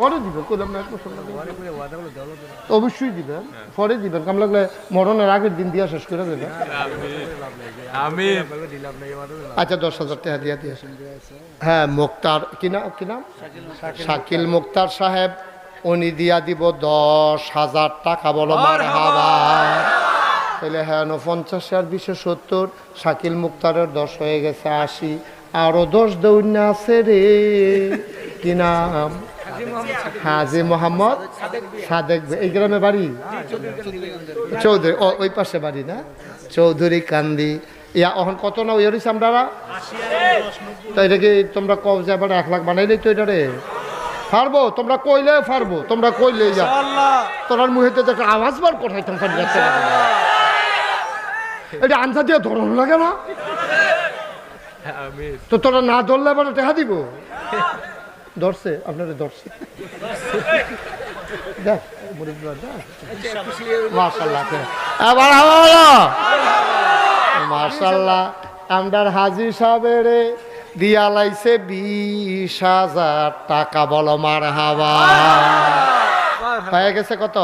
পরে দিবেন কইলাম না অবশ্যই দিবেন পরে দিবেন কাম লাগলে মরণের আগের দিন দিয়া শেষ করে দেবেন। আমি আচ্ছা দশ হাজার টাকা দিয়া দিয়ে। হ্যাঁ মুক্তার কি নাম কি নাম? শাকিল মুক্তার। সাহেব উনি দিয়া দিব দশ হাজার টাকা বলো মার তাহলে হ্যাঁ পঞ্চাশ আর বিশে সত্তর শাকিল মুক্তারের দশ হয়ে গেছে আশি। আরও দশ দৌড় আছে রে কি নাম? হাজি মোহাম্মদ সাদেক এই গ্রামে বাড়ি? চৌধুরী ও ওই পাশে বাড়ি না? চৌধুরী কান্দি। ইয়া এখন কত না ওই হরিস আমরা তো এটা কি তোমরা কব যে আবার এক লাখ বানাইলেই তো এটা রে পারব তোমরা কইলে পারব তোমরা কইলে যা তোরার মুহেতে দেখো আওয়াজ বার কোথায় তোমরা যাচ্ছে। এটা আনসা দিয়ে ধরন লাগে না? তো তোরা না ধরলে এবার টেহা দিব? ধরছে, আপনারা ধরছে। লাইছে বিশ হাজার টাকা, বলো মার হাওয়া হয়ে গেছে কত?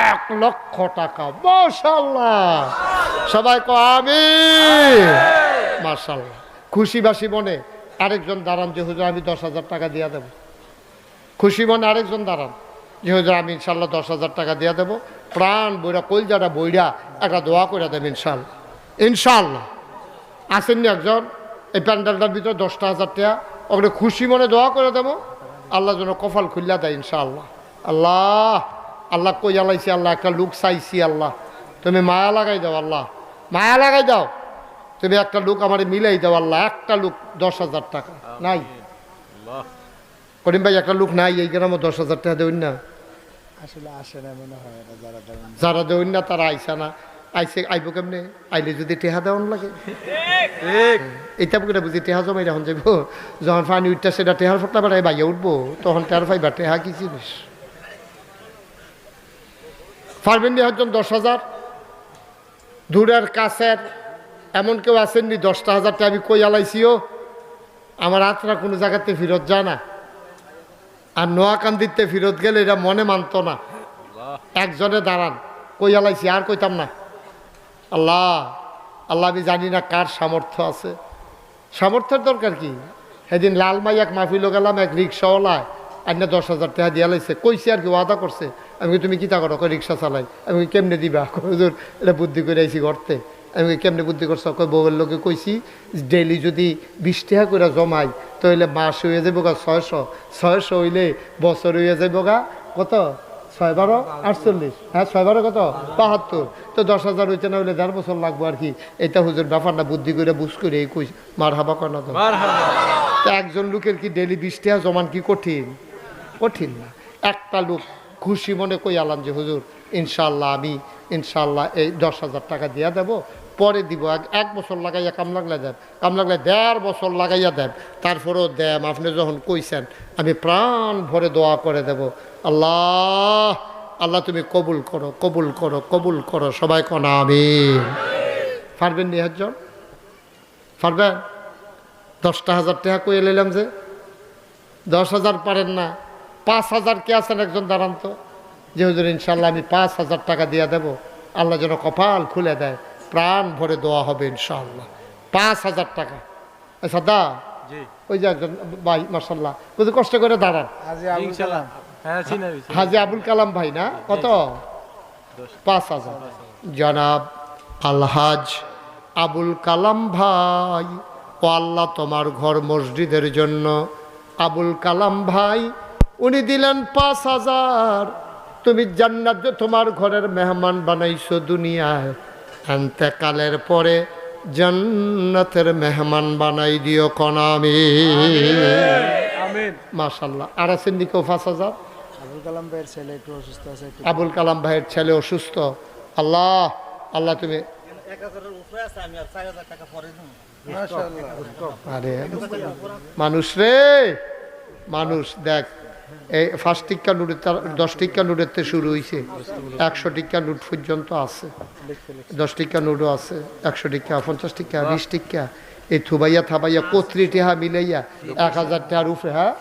এক লক্ষ টাকা মাশাল্লাহ সবাই কো আমি মাশাল্লাহ খুশি বাসি মনে। আরেকজন দাঁড়ান যে, হুজুর, আমি দশ হাজার টাকা দিয়া দেবো। খুশি মনে আরেকজন দাঁড়ান যে, হুজুর, আমি ইনশাল্লাহ দশ হাজার টাকা দিয়া দেবো। প্রাণ বইরা, কলজাটা বইরা একটা দোয়া করে দেবেন ইনশাল্লাহ ইনশাল্লাহ আসেননি একজন, এই প্যান্ডেলটার ভিতরে দশটা হাজার টাকা। ওখানে খুশি মনে দোয়া করে দেবো। আল্লাহ যেন কপাল খুললা দেয়, ইনশাআল্লাহ। আল্লাহ আল্লাহ কই আলাইছি আল্লাহ একটা লুক চাইছি, আল্লাহ। তুমি মায়া লাগাই দাও, আল্লাহ। মায়া লাগাই দাও। তুমি একটা লুক আমার মিলাই দাও আল্লাহ একটা লুক দশ হাজার টাকা। নাই। করিম ভাই একটা লুক নাই এই গ্রামে দশ হাজার টাকা দেউন না। আসলে আসে না মনে হয় যারা দেউন না। তারা আইসা না। আইসে আইব কেমনে? আইলে যদি টেহা দেওয়ান লাগে। এটা বুকে বুঝি টেহা জমাই যখন যাইব। যখন পানি উঠতে সেটা টেহার ফটলা বেড়ায় বাইয়া উঠবো। তখন টেহার পাইবা টেহা কি জিনিস? পারবেন নি একজন দশ হাজার? দূরের কাছের এমন কেউ আসেননি, দশটা হাজারটা আমি কই আলাইছিও? আমার হাতরা কোনো জায়গাতে ফেরত যায় না। আর নোয়াকান্দিতে ফেরত গেলে এটা মনে মানতো না। একজনে দাঁড়ান, কই আলাইছি, আর কইতাম না। আল্লাহ আল্লাহ আমি জানি না কার সামর্থ্য আছে। সামর্থ্যের দরকার কি? সেদিন লালমাই এক মাহফিলও গেলাম, এক রিক্সাওয়ালায় আর না দশ হাজার টাকা দিয়া লাইছে। কইছি আর কি, ওয়াদা করছে। আমি তুমি কিতা করো? কই রিক্সা চালাই। আমি কেমনে দিবা? এটা বুদ্ধি করে আইছি করতে আমি কেমনে বুদ্ধি করছ? বউয়ের লোকে কইছি, ডেইলি যদি বিশ টাকা করে জমাই, তাহলে মাস হয়ে যাব গা ছয়শো। ছয়শো হইলে বছর হয়ে যাব গা কত? ছয় বারো? আটচল্লিশ। হ্যাঁ ছয় বারো কত? বাহাত্তর। তো দশ হাজার হইতে না হইলে দেড় বছর লাগবো আর কি। এটা হুজুর ব্যাপারটা বুদ্ধি করে বুঝ করে এই কই মার হাবা কর না তো? একজন লোকের কি ডেলি বিশ টাকা জমান কি কঠিন? কঠিন না। একটা লোক খুশি মনে কই আলাম যে, হুজুর, ইনশাল্লাহ আমি, ইনশাল্লাহ এই দশ হাজার টাকা দিয়া দেব পরে দিব। এক- বছর লাগাইয়া কাম লাগলে দেব। কাম লাগলে দেড় বছর লাগাইয়া দেব। তারপরেও দেব, আপনি যখন কইছেন, আমি প্রাণ ভরে দোয়া করে দেব। আল্লাহ আল্লাহ তুমি কবুল করো কবুল করো কবুল করো। সবাই কনা আমি পারবেন নি একজন পারবেন দশটা হাজার টাকা কই এলাম যে। দশ হাজার পারেন না। পাঁচ হাজার কে আছেন একজন দাঁড়ান তো। ইনশাল্লাহ আমি পাঁচ হাজার টাকা দিয়ে দেব। আল্লাহ যেন কপাল খুলে দেয়। প্রাণ ভরে দেওয়া হবে ইনশাল্লাহ পাঁচ হাজার টাকা। আচ্ছা দা ওই যে একজন ভাই মার্শাল্লাহ বুঝি কষ্ট করে দাঁড়ান। আজি আবুল ইনশাআল্লাহ। কালাম। হ্যাঁ হাজি আবুল কালাম ভাই না? কত? পাঁচ হাজার। জনাব আলহাজ আবুল কালাম ভাই ও আল্লাহ তোমার ঘর মসজিদের জন্য। আবুল কালাম ভাই উনি দিলেন পাঁচ হাজার। তুমি জান্নাত যে তোমার ঘরের মেহমান বানাইছো দুনিয়ায়। কালের পরে জান্নাতের মেহমান বানাই দিও কনামি আমিন। মাশাল্লাহ আর আছেন নিকেও পাঁচ হাজার? আবুল কালাম ভাইয়ের ছেলে একটু অসুস্থ আছে একটু আবুল কালাম ভাইয়ের ছেলে অসুস্থ। আল্লাহ আল্লাহ তুমি আরে। মানুষ রে! মানুষ দেখ এই ফার্স্ট টিক্কা নোটের দশ টিক্কা নোটের থেকে শুরু হয়েছে একশো টিক্কা নোট পর্যন্ত আছে। দশ টিক্কা নোটও আছে একশো টিক্কা পঞ্চাশ টিক্কা বিশ টিক্কা। এই থুবাইয়া থাবাইয়া কত্রি টেহা মিলাইয়া এক হাজার টাকার উপরে হ্যাঁ?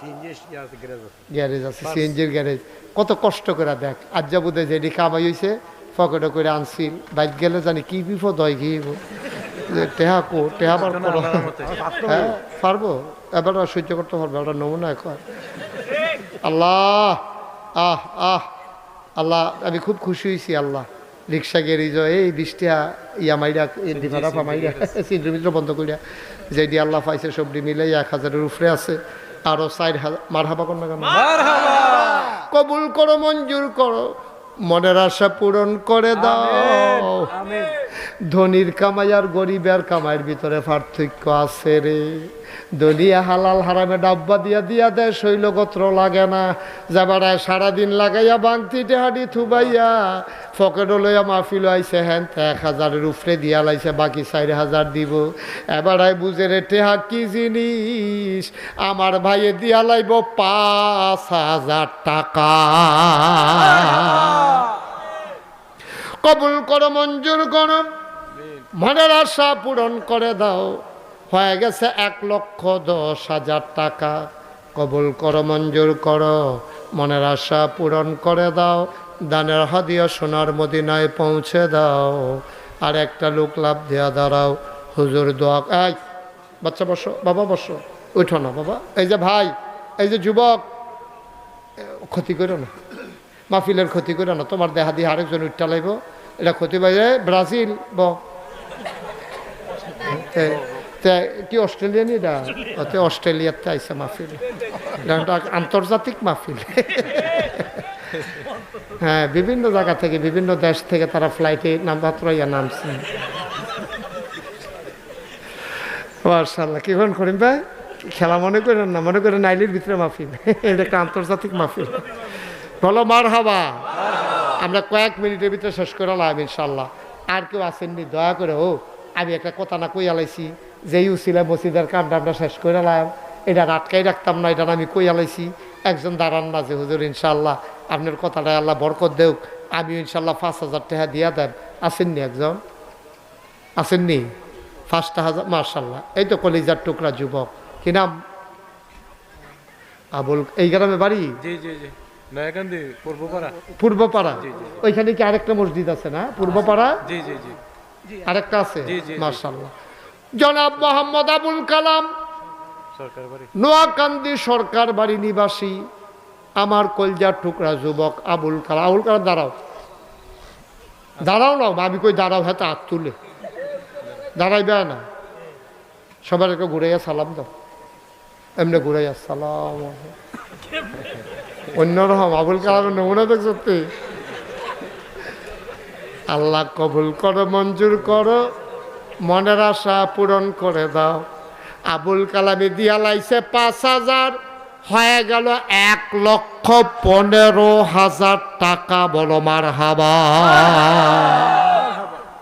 গ্যারেজ আছে সিএনজির গ্যারেজ। কত কষ্ট করে দেখ। আজ যা বোধ যেটি কামাই হয়েছে পকেটে করে আনছিল বাইক গেলে জানি কি বিপদ হয় কি টেহা কো টেহা বার করো হ্যাঁ পারব? এবার সহ্য করতে পারব ওটা নমুনা এখন আল্লাহ আহ আহ। আল্লাহ আমি খুব খুশি হয়েছি আল্লাহ। রিক্সা গ্যারেজ এই বৃষ্টিয়া ইয়া মাইরা ডিভারা ফামাইরা চিন্দ্র মিত্র বন্ধ করিয়া যেটি আল্লাহ পাইছে সবটি মিলে এক হাজারের উপরে আছে। আরও চার হাজার মার হাবা না কেন কবুল করো মঞ্জুর করো মনের আশা পূরণ করে দাও। ধনির কামাই আর গরিবের কামাইয়ের ভিতরে পার্থক্য আছে রে। দলিয়া হালাল হারামে ডাব্বা দিয়া দিয়া দেয় শৈলগত্র লাগে না। যাবারায় সারাদিন লাগাইয়া বাংতি টেহাডি থুবাইয়া ফকেটও লইয়া মাহফিল আইছে হ্যান এক হাজারের উপরে দিয়া লাইছে বাকি চার হাজার দিব। এবারায় বুঝে রে টেহা কি জিনিস? আমার ভাইয়ে দিয়া লাইব পাঁচ হাজার টাকা। কবুল করো মঞ্জুর করো। মনের আশা পূরণ করে দাও। হয়ে গেছে এক লক্ষ দশ হাজার টাকা। কবুল করো, মঞ্জুর করো। মনের আশা পূরণ করে দাও। দানের হাদিয়া সোনার মদিনায় পৌঁছে দাও। আর একটা লোক লাভ দেয়া দাঁড়াও। হুজুর দোয়া, এই বাচ্চা বসো, বাবা বসো। উঠো না, বাবা। এই যে ভাই, এই যে যুবক ক্ষতি করো না। মাহফিলের ক্ষতি করো না। তোমার দেহা আরেকজন উঠটা লাইব এটা ক্ষতি বাইরে ব্রাজিল, ব। তে- তে- কি অস্ট্রেলিয়ান এটা ওতে অস্ট্রেলিয়াতে আইসে মাহফিল আন্তর্জাতিক মাহফিল হ্যাঁ বিভিন্ন জায়গা থেকে বিভিন্ন দেশ থেকে তারা ফ্লাইটে নামবাত্র ইয়া নামছে মার্শাল্লাহ কি করিম ভাই খেলা মনে করেন না মনে করেন নাইলির ভিতরে মাহফিল এটা একটা আন্তর্জাতিক মাহফিল বলো মার হাবা আমরা কয়েক মিনিটের ভিতরে শেষ করে লাম ইনশাল্লাহ আর কেউ আসেননি দয়া করে ও আমি একটা কথা না কই আলাইছি যেই উচিলা মসজিদের কামটা আমরা শেষ করে লাম এটা আটকাই রাখতাম না এটা আমি কই আলাইছি একজন দাঁড়ান না যে হুজুর ইনশাল্লাহ আপনার কথাটা আল্লাহ বরকত দেউক আমি ইনশাল্লাহ পাঁচ হাজার টাকা দিয়া দেন। আসেননি একজন? আসেননি? পাঁচটা হাজার মার্শাল্লাহ এই তো কলিজার টুকরা যুবক। কি নাম? আবুল এই গ্রামে বাড়ি? জি জি জি পূর্বপাড়া। পূর্বপাড়া? ওইখানে কি আরেকটা মসজিদ আছে না পূর্বপাড়া? জি জি জি। আরেকটা আছে। মার্শাল্লাহ জনাব মোহাম্মদ আবুল কালাম নোয়াকান্দি সরকার বাড়ি নিবাসী আমার কলজার টুকরা যুবক আবুল কালাম। আবুল কালাম দাঁড়াও। দাঁড়াও না আমি কই দাঁড়াও হাতে হাত তুলে। দাঁড়াইবে না। সবার একটু ঘুরাইয়া সালাম দাও। এমনি ঘুরাইয়া সালাম অন্যরকম আবুল কালামের নমুনা দেখছ তুই? আল্লাহ কবুল করো মঞ্জুর করো মনের আশা পূরণ করে দাও। আবুল কালামে দিয়া লাইছে পাঁচ হাজার হয়ে গেল এক লক্ষ পনেরো হাজার টাকা বলো মার হাবা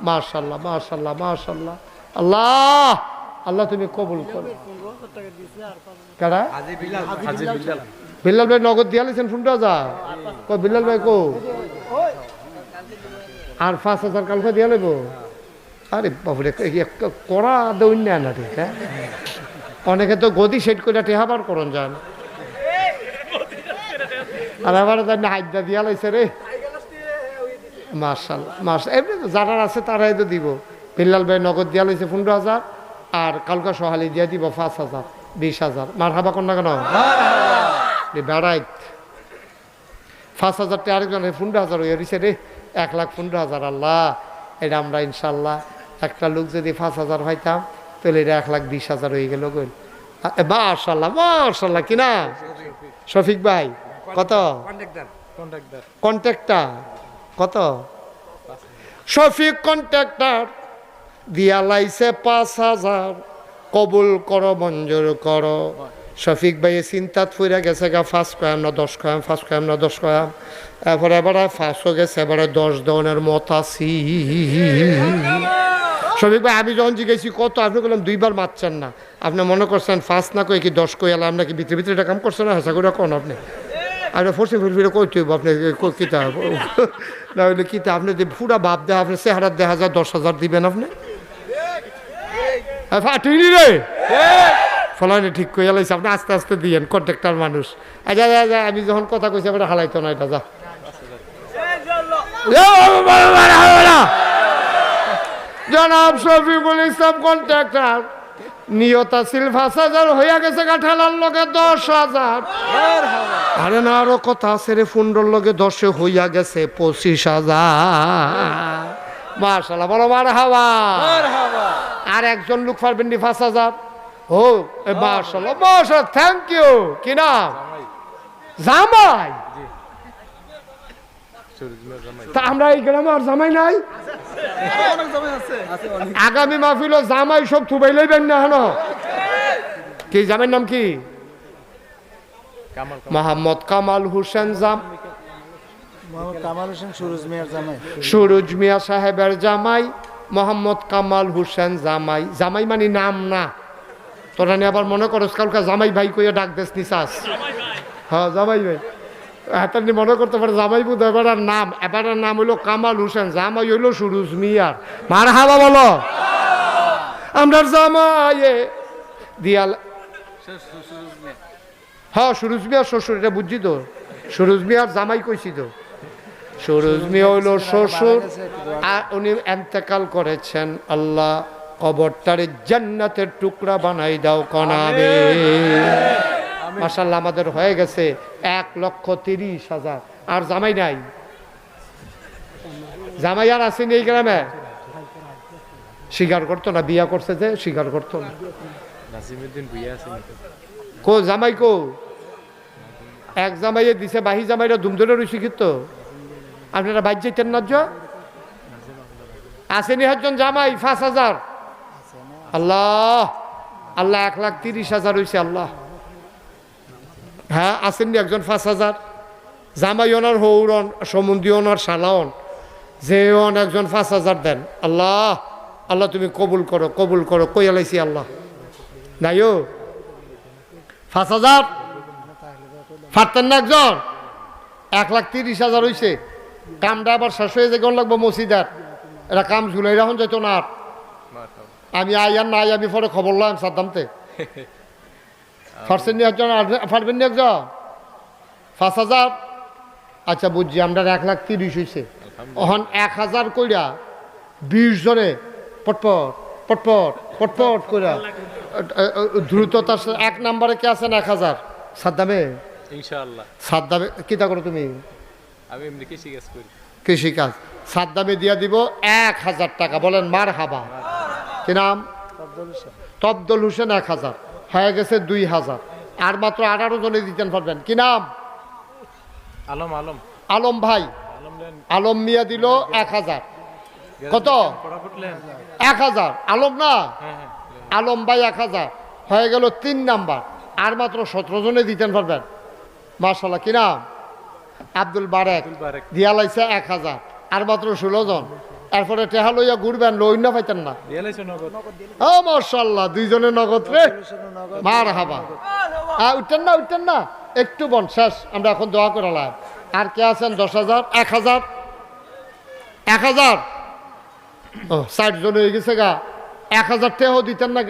মার্শাল্লাহ মার্শাল্লাহ মার্শাল্লাহ আল্লাহ আল্লাহ তুমি কবুল করো। কারা বিল্লাল ভাই নগদ দিয়া লাইছেন ফোনটা যা বিল্লাল ভাই কো আর পাঁচ হাজার কালকে দিয়া লইব? আরে বাবুরে করা দৈন্য না ঠিক হ্যাঁ? অনেকে তো গদি সেট করে টেহাবার করন যান। আর আবার জানি হাইদা দিয়া লাইছে রে। মার্শাল মার্শাল এমনি তো যারা আছে তারাই তো দিব। বিল্লাল ভাই নগদ দিয়া লাইছে পনেরো হাজার আর কালকা সহালি দিয়া দিব পাঁচ হাজার বিশ হাজার। মার হাবা না কেন বেড়াইত। পাঁচ হাজার টাকা আরেকজন পনেরো হাজার হয়ে রয়েছে রে। এক লাখ পনেরো হাজার। আল্লাহ এটা আমরা ইনশাল্লাহ একটা লোক যদি পাঁচ হাজার হইতাম তাহলে এটা এক লাখ বিশ হাজার হয়ে গেল গল মার্শাল্লাহ মার্শাল্লাহ কিনা শফিক ভাই কত? কন্ট্রাক্টর কত? শফিক কন্ট্রাক্টর দিয়া লাইছে পাঁচ হাজার। কবুল করো মঞ্জুর করো। শফিক ভাইয়ে চিন্তাত ফুরে গেছে গা ফার্স্ট কয়াম না দশ কয়াম ফার্স্ট কয়াম না দশ কয়াম এরপরে এবারে ফার্স্টও গেছে এবারে দশ দনের মত আছি শফিক ভাই আমি যখন জিজ্ঞেসি কত? আপনি বললাম দুইবার মারছেন না। আপনি মনে করছেন ফার্স্ট না কই কি দশ কই এলাম নাকি? ভিতরে ভিতরে এটা কাম করছেন না? হাসা করে কোন আপনি। আপনি ফসে ফুলফিরে কই তুই আপনি কিতা? না হইলে কিতা? আপনি পুরা বাপ দেহা আপনি চেহারা দেড় হাজার দশ হাজার দিবেন আপনি? হ্যাঁ ফাটিনি রে! ফলানি ঠিক করে লাইছে আপনি আস্তে আস্তে দিয়েন কন্ট্রাক্টর মানুষ। আচ্ছা যা যা আমি যখন কথা কইছি আপনি হালাইতো না এটা যা। জনাব শফিকুল ইসলাম কন্ট্রাক্টর নিয়ত আছিল পাঁচ হাজার হইয়া গেছে কাঠালার লগে দশ হাজার। আরে না আরও কথা আছে রে ফুন্ডর লগে দশে হইয়া গেছে পঁচিশ হাজার। মার্শাল্লাহ বলো মার হাওয়া আর একজন লোক পারবেন নি পাঁচ হাজার। ও মার্শাল্লাহ মার্শাল থ্যাংক ইউ কি নাম? জামাই। তা আমরা এই গ্রামে আর জামাই নাই? আগামী মাহফিল জামাই সব থুবাই লইবেন না হেন? কি জামের নাম কি? কামাল মোহাম্মদ কামাল হোসেন জাম মোহাম্মদ কামাল হোসেন সুরজ জামাই। সুরজ মিয়া সাহেবের জামাই মোহাম্মদ কামাল হোসেন জামাই। জামাই মানে নাম না। তোরা নিয়ে আবার মনে করস কালকে জামাই ভাই কইয়া ডাক দেস নিসাস। হ্যাঁ জামাই ভাই। হাতার নি মনে করতে পারে জামাই বুধ এবার নাম এবার নাম হইল কামাল হোসেন জামাই হইল সুরজ মিয়ার। মার হাবা বলো। আমরা জামাইয়ে দিয়াল হ্যাঁ সুরজ মিয়ার শ্বশুর এটা বুঝছি তো। সুরজ মিয়ার জামাই কইছি তো। সুরজ মিয়া হইল শ্বশুর আর উনি এন্তেকাল করেছেন আল্লাহ কবরটারে জান্নাতের টুকরা বানাই দাও কনাবে। মাসাল্লাহ আমাদের হয়ে গেছে এক লক্ষ তিরিশ হাজার। আর জামাই নাই। জামাই আর আসেনি এই গ্রামে। স্বীকার করতো না বিয়া করছে যে স্বীকার করতো না। কো জামাই কো? এক জামাইয়ে দিছে বাহি জামাইরা ধুমধরে রুচি কিন্তু। আপনারা বাইর যেতেন না? আসেনি হচ্ছেন জামাই পাঁচ হাজার। আল্লাহ আল্লাহ এক লাখ তিরিশ হাজার হয়েছে আল্লাহ। হ্যাঁ আসেননি একজন পাঁচ হাজার। জামাই ওনার হৌরন সমুন্দি ওনার সালাওন যে ওন একজন পাঁচ হাজার দেন। আল্লাহ আল্লাহ তুমি কবুল করো কবুল করো, কই আলাইছি আল্লাহ? নাই নাইও পাঁচ হাজার? ফাটতেন না একজন? এক লাখ তিরিশ হাজার হয়েছে কামটা আবার শেষ হয়ে যায় লাগবো মসজিদার? এটা কাম ঝুলাই রাখুন যেত না আর। আমি আই আর নাই আমি পরে খবর লাম সাদ্দামতে। ফাটছেন নি একজন আর নি একজন পাঁচ হাজার। আচ্ছা বুঝছি আমরা এক লাখ তিরিশ হয়েছে ওহন এক হাজার কইরা বিশ জনে পটপট পটপট পটপট কইরা দ্রুততার সাথে এক নাম্বারে কে আছেন এক হাজার? সাদ্দামে? ইনশাআল্লাহ। সাদ্দামে কিতা করো তুমি? আমি এমনি কৃষি কাজ করি। কৃষিকাজ। সাদ্দামে দিয়া দিব এক হাজার টাকা বলেন মার হাবা কি নাম? তবদল হোসেন এক হাজার। হয়ে গেছে দুই হাজার। আর মাত্র আঠারো জনে দিতেন পারবেন। কি নাম? আলম আলম। আলম ভাই। আলম মিয়া দিল এক হাজার। কত? এক হাজার। আলম না? হ্যাঁ হ্যাঁ। আলম ভাই এক হাজার। হয়ে গেল তিন নাম্বার। আর মাত্র সতেরো জনে দিতেন পারবেন। মার্শাল্লাহ কি নাম? আব্দুল বারেক। আব্দুল বারেক। দিয়া লাইছে এক হাজার। আর মাত্র ষোলো জন। এরপরে টেহা লইয়া ঘুরবেন লইন না পাইতেন না। ও মার্শাল্লাহ দুইজনে নগদ রে। মার হাবা হ্যাঁ উঠতেন না উঠতেন না। একটু বন শেষ আমরা এখন দোয়া করালাম আর কে আছেন? দশ হাজার এক হাজার? এক হাজার? ও ষাট জন হয়ে গেছে গা। এক হাজার টেহ দিতেন না